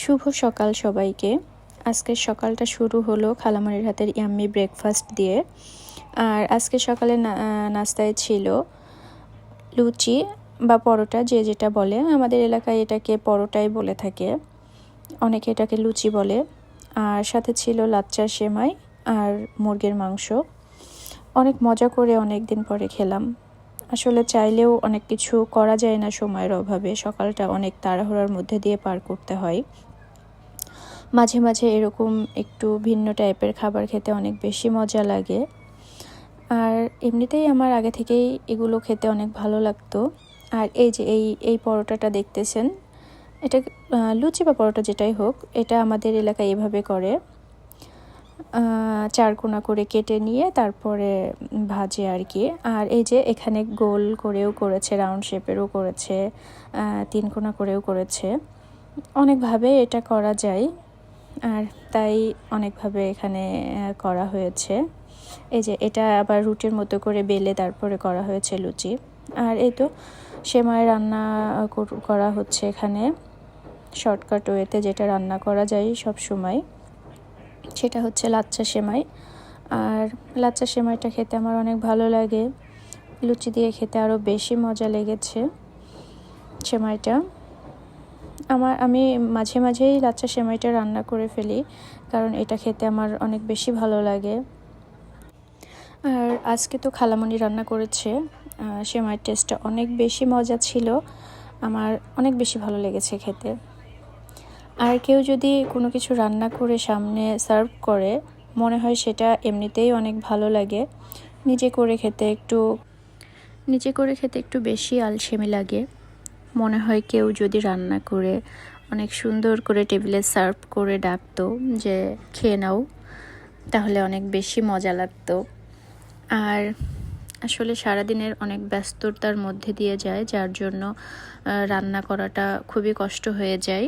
শুভ সকাল সবাইকে। আজকের সকালটা শুরু হলো খালামারির হাতের ইয়াম্মি ব্রেকফাস্ট দিয়ে। আর আজকে সকালে নাস্তায় ছিল লুচি বা পরোটা, যে যেটা বলে। আমাদের এলাকায় এটাকে পরোটাই বলে থাকে। অনেকে এটাকে লুচি বলে। আর সাথে ছিল লাচ্চা সেমাই আর মুরগির মাংস। অনেক মজা করে অনেক দিন পরে খেলাম। আসলে চাইলেও অনেক কিছু করা যায় না সময়ের অভাবে। সকালটা অনেক তাড়াহুড়ার মধ্যে দিয়ে পার করতে হয়। মাঝে মাঝে এরকম একটু ভিন্ন টাইপের খাবার খেতে অনেক বেশি মজা লাগে। আর এমনিতেই আমার আগে থেকেই এগুলো খেতে অনেক ভালো লাগতো। আর এই যে এই এই পরোটাটা দেখতেছেন, এটা লুচি বা পরোটা যেটাই হোক, এটা আমাদের এলাকায় এভাবে করে। চারকোনা করে কেটে নিয়ে তারপরে ভাজে আর কি। আর এই যে এখানে গোল করেও করেছে রাউন্ড শেপেরও করেছে আহ, তিনকোনা করেও করেছে। অনেকভাবে এটা করা যায় আর তাই অনেকভাবে এখানে করা হয়েছে। এই যে এটা আবার রুটির মতো করে বেলে তারপরে করা হয়েছে লুচি। আর এই তো সেমাই রান্না করা হচ্ছে এখানে। শর্টকাট ওয়েতে যেটা রান্না করা যায় সব সময়। সেটা হচ্ছে লাচ্চা সেমাই। আর লাচ্চা সেমাইটা খেতে আমার অনেক ভালো লাগে। লুচি দিয়ে খেতে আরও বেশি মজা লেগেছে সেমাইটা। আমার, আমি মাঝে মাঝেই লাচ্চা সেমাইটা রান্না করে ফেলি, কারণ এটা খেতে আমার অনেক বেশি ভালো লাগে। আর আজকে তো খালামণি রান্না করেছে সেমাইয়ের টেস্টটা অনেক বেশি মজা ছিল। আমার অনেক বেশি ভালো লেগেছে খেতে। আর কেউ যদি কোনো কিছু রান্না করে সামনে সার্ভ করে, মনে হয় সেটা এমনিতেই অনেক ভালো লাগে। নিজে করে খেতে একটু, নিজে করে খেতে একটু বেশি আলসেমি লাগে। মনে হয় কেউ যদি রান্না করে অনেক সুন্দর করে টেবিলে সার্ভ করে ডাকতো যে, খেয়ে নাও তাহলে অনেক বেশি মজা লাগতো। আর আসলে সারাদিনের অনেক ব্যস্ততার মধ্যে দিয়ে যায়, যার জন্য রান্না করাটা খুবই কষ্ট হয়ে যায়।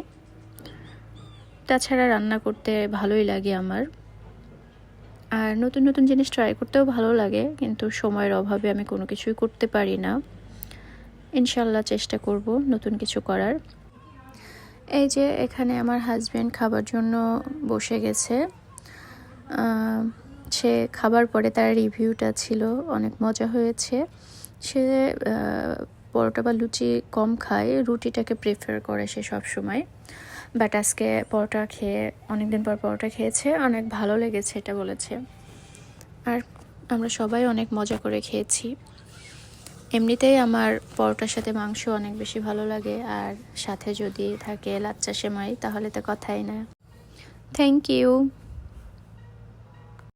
তাছাড়া রান্না করতে ভালোই লাগে আমার। আর নতুন নতুন জিনিস ট্রাই করতেও ভালো লাগে, কিন্তু সময়ের অভাবে আমি কোনো কিছুই করতে পারি না। ইনশাল্লাহ চেষ্টা করব নতুন কিছু করার। এই যে এখানে আমার হাজব্যান্ড খাবার জন্য বসে গেছে। সে খাবার পরে তার রিভিউটা ছিল, অনেক মজা হয়েছে। সে পরোটা বা লুচি কম খায়, রুটিটাকে প্রেফার করে সে সব সময় বাট আজকে পরোটা খেয়ে, অনেকদিন পর পরোটা খেয়েছে, অনেক ভালো লেগেছে এটা বলেছে। আর আমরা সবাই অনেক মজা করে খেয়েছি। এমনিতেই আমার পরোটার সাথে মাংস অনেক বেশি ভালো লাগে, আর সাথে যদি থাকে লাচ্চা সেমাই, তাহলে তো কথাই না। Thank you